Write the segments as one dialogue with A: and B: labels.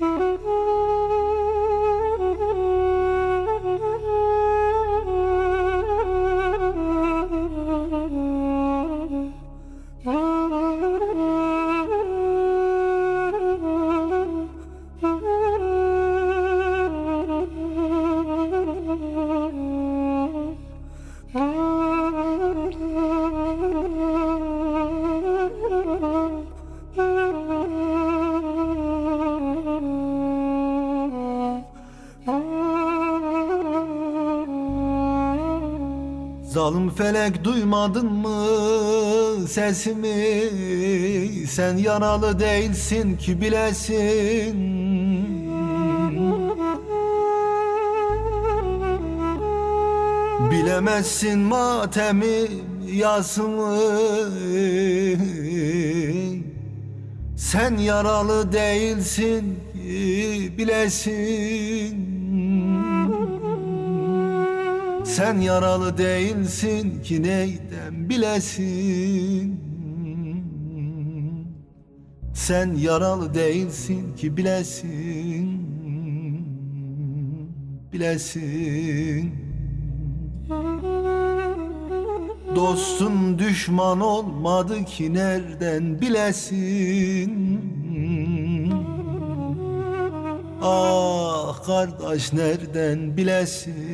A: Mm-hmm. Zalim felek duymadın mı sesimi? Sen yaralı değilsin ki bilesin. Bilemezsin matemi yasımı. Sen yaralı değilsin ki bilesin sen yaralı değilsin ki neyden bilesin? Sen yaralı değilsin ki bilesin. Bilesin. Dostun düşman olmadı ki nereden bilesin? Ah kardeş nereden bilesin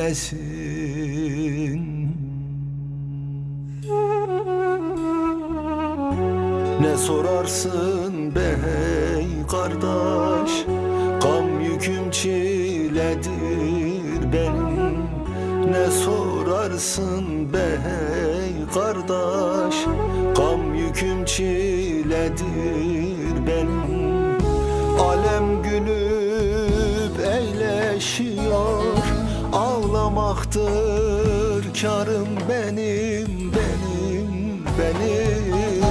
A: Bilesin Ne sorarsın be hey kardeş? Gam yüküm çiledir benim. Ne sorarsın be hey kardeş? Gam yüküm çiledir benim. Alem gülüp Ağlamaktır karım benim benim benim.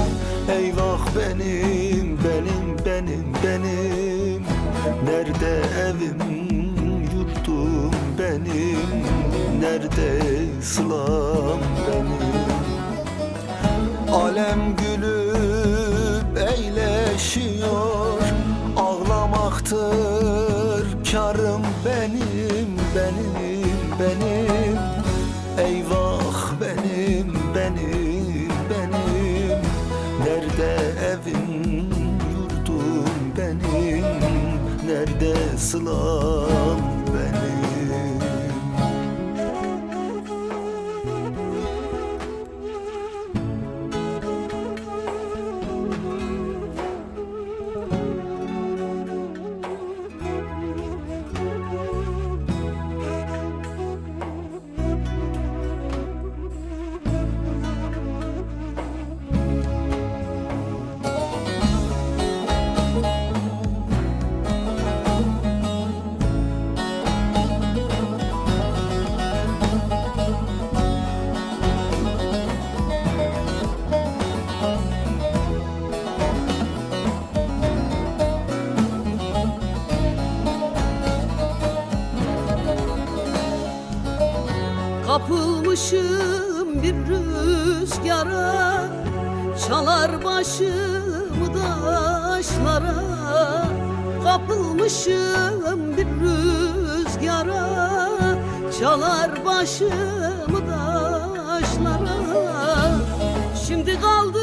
A: Eyvah benim benim benim benim. Nerede evim yurtum benim? Nerede sılam benim? Alem gülüp eğleşiyor Ağlamaktır karım Nerede
B: Kapılmışım bir rüzgara Çalar başımı daşlara Kapılmışım bir rüzgara Çalar başımı daşlara Şimdi kaldım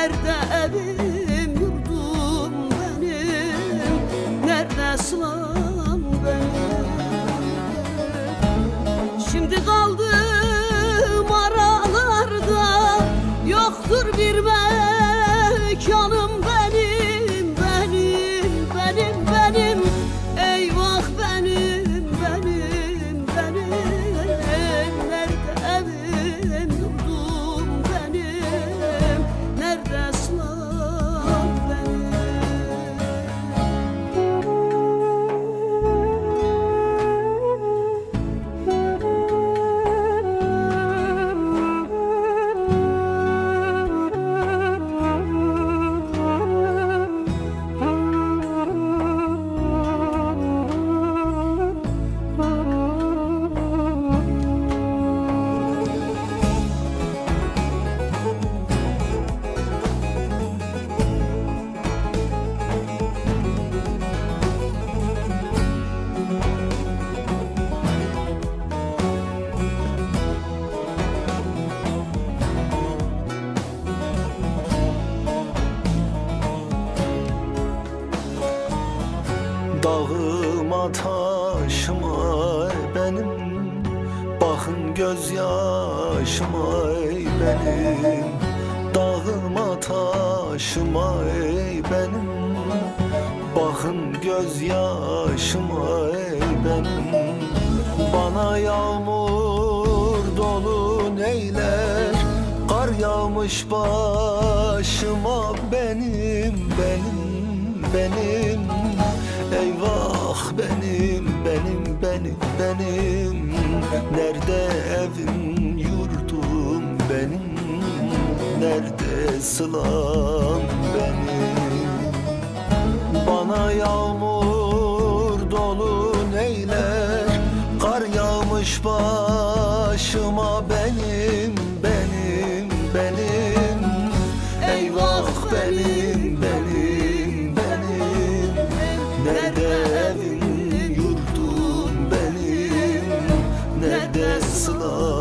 B: Nerede evim, yurdum benim? Nerede sılam
A: Dağıma taşıma benim. Bakın gözyaşıma ey benim. Dağıma taşıma ey benim. Bakın gözyaşıma ey benim. Bana yağmur dolu neyler? Kar yağmış başıma benim benim benim benim benim benim benim. Nerede evim yurdum benim? Nerede sılam benim? Bana yağmur dolu neyler? Kar yağmış başıma benim evim